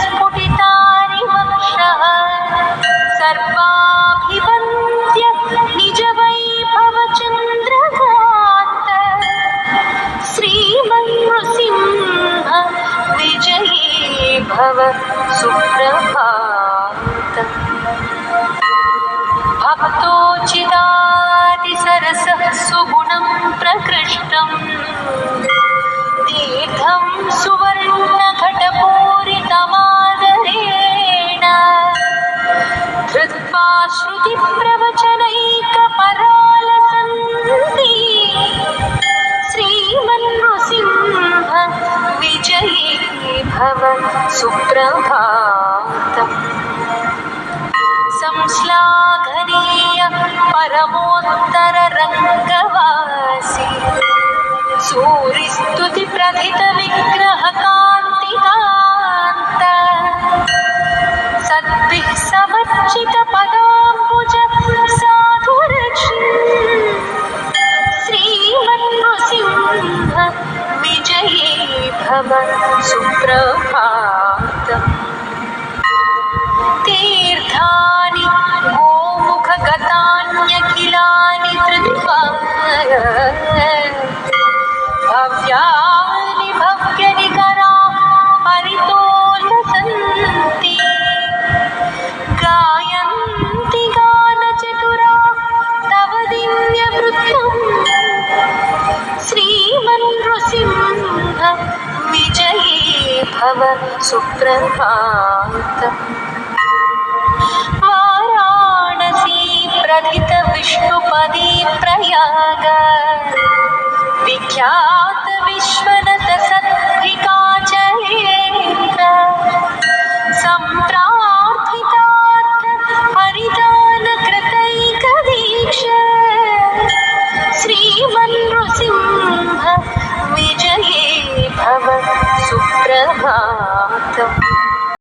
स्फुटितानि वक्षः सर्वाभिवन्द्य निजवैभवचन्द्रकान्त। श्रीमन्नृसिंह विजये भव सुप्रभातम् भक्तोचिदादिसरसः सुगुणं प्रकृष्टम् కృపాశ్రుతి ప్రవచనైక పరాల సంతి శ్రీమన్సింహ విజయీ భవ సుప్రభాతం సంశ్లాఘనీయ పరమోత్తర రంగవాసి సూరిస్తుతి ప్రథిత విగ్ర भव सुप्रभातम्। तीर्थानि गोमुखगतान्यखिलानि धृत्वा भव सुप्रभातम् वाराणसी प्रथित विष्णुपदी प्रयाग 啊